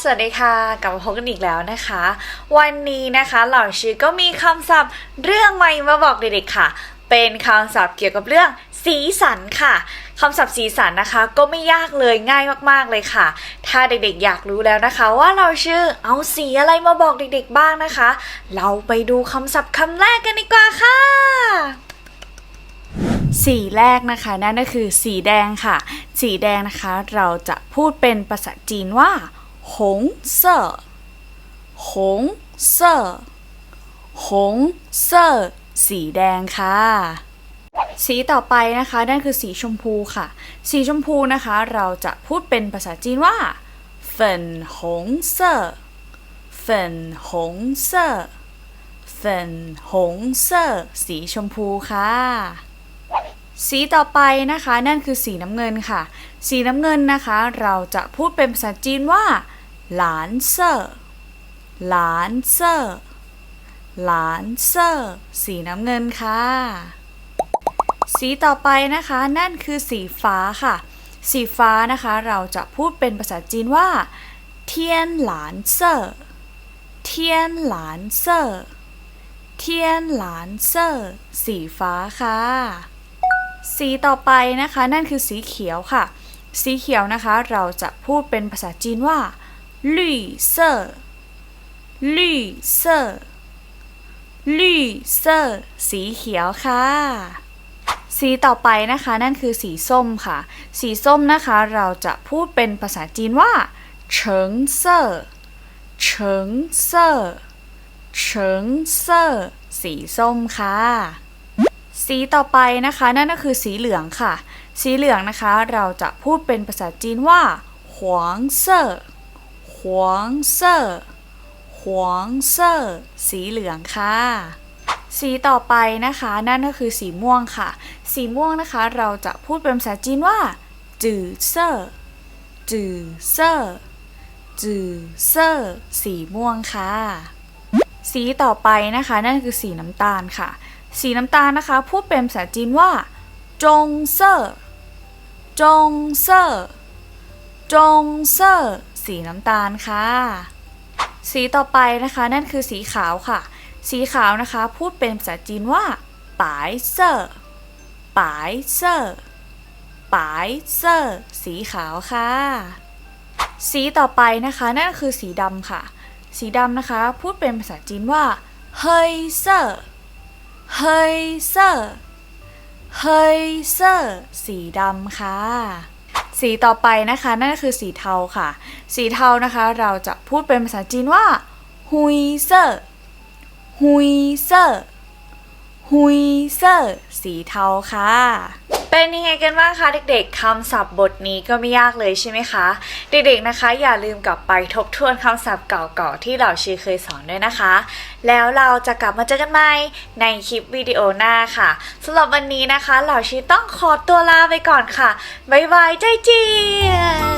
สวัสดีค่ะกลับมาพบกันอีกแล้วนะคะ วันนี้นะคะเหล่าชื่อก็มีคำศัพท์เรื่องใหม่มาบอกเด็กๆค่ะ เป็นคำศัพท์เกี่ยวกับเรื่องสีสันค่ะคำศัพท์สีสันนะคะ ก็ไม่ยากเลยง่ายมากๆเลยค่ะ ถ้าเด็กๆอยากรู้แล้วนะคะ ว่าเราชื่อเอาสีอะไรมาบอกเด็กๆบ้างนะคะ เราไปดูคำศัพท์คำแรกกันดีกว่าค่ะสีแรกนะคะนั่นก็คือสีแดงค่ะ สีแดงนะคะ เราจะพูดเป็นภาษาจีนว่า หงเซ่อหงเซ่อหงเซ่อสีแดงค่ะ สีต่อไปนะคะนั่นคือสีชมพูค่ะ สีชมพูนะคะเราจะพูดเป็นภาษาจีนว่า粉红色粉红色粉红色สีชมพูค่ะ สีต่อไปนะคะนั่นคือสีน้ำเงินค่ะ สีน้ำเงินนะคะเราจะพูดเป็นภาษาจีนว่า หลานเซอร์หลานเซอร์หลานเซอร์สีน้ำเงินค่ะ สีต่อไปนะคะนั่นคือสีฟ้าค่ะ สีฟ้านะคะเราจะพูดเป็นภาษาจีนว่า เทียนหลานเซอร์เทียนหลานเซอร์เทียนหลานเซอร์สีฟ้าค่ะ สีต่อไปนะคะนั่นคือสีเขียวค่ะ สีเขียวนะคะเราจะพูดเป็นภาษาจีนว่า ลี่เซอร์ลี่เซอร์ลี่เซอร์สีเขียวค่ะ สีต่อไปนะคะนั่นคือสีส้มค่ะ สีส้มนะคะเราจะพูดเป็นภาษาจีนว่าเฉิงเซอร์เฉิงเซอร์เฉิงเซอร์สีส้มค่ะ สีต่อไปนะคะนั่นก็คือสีเหลืองค่ะ สีเหลืองนะคะเราจะพูดเป็นภาษาจีนว่าหวงเซ่อ หวงเซ่อหวงเซ่อสีเหลืองค่ะ สีต่อไปนะคะ นั่นก็คือสีม่วงค่ะ สีม่วงนะคะ เราจะพูดเป็นภาษาจีนว่าจือเซ่อจือเซ่อจือเซ่อสีม่วงค่ะ สีต่อไปนะคะ นั่นคือสีน้ำตาลค่ะ สีน้ำตาลนะคะ พูดเป็นภาษาจีนว่าจงเซ่อจงเซ่อจงเซ่อ สีน้ำตาลค่ะ สีต่อไปนะคะนั่นคือสีขาวค่ะ สีขาวนะคะพูดเป็นภาษาจีนว่าปายเซ่อปายเซ่อปายเซ่อสีขาวค่ะ สีต่อไปนะคะนั่นคือสีดำค่ะ สีดำนะคะพูดเป็นภาษาจีนว่าเฮยเซ่อเฮยเซ่อเฮยเซ่อสีดำค่ะ สีต่อไปนะคะนั่นก็คือสีเทาค่ะ สีเทานะคะเราจะพูดเป็นภาษาจีนว่าฮุยเซอร์ฮุยเซอร์ฮุยเซอร์สีเทาค่ะ เป็นยังไงกันบ้างคะเด็กๆคำศัพท์บทนี้ก็ไม่ยากเลยใช่ไหมคะ เด็กๆนะคะ อย่าลืมกลับไปทบทวนคำศัพท์เก่าๆที่เหล่าชีเคยสอนด้วยนะคะ แล้วเราจะกลับมาเจอกันใหม่ในคลิปวิดีโอหน้าค่ะสำหรับวันนี้นะคะ เหล่าชีต้องขอตัวลาไปก่อนค่ะบ๊ายบายใจเจีย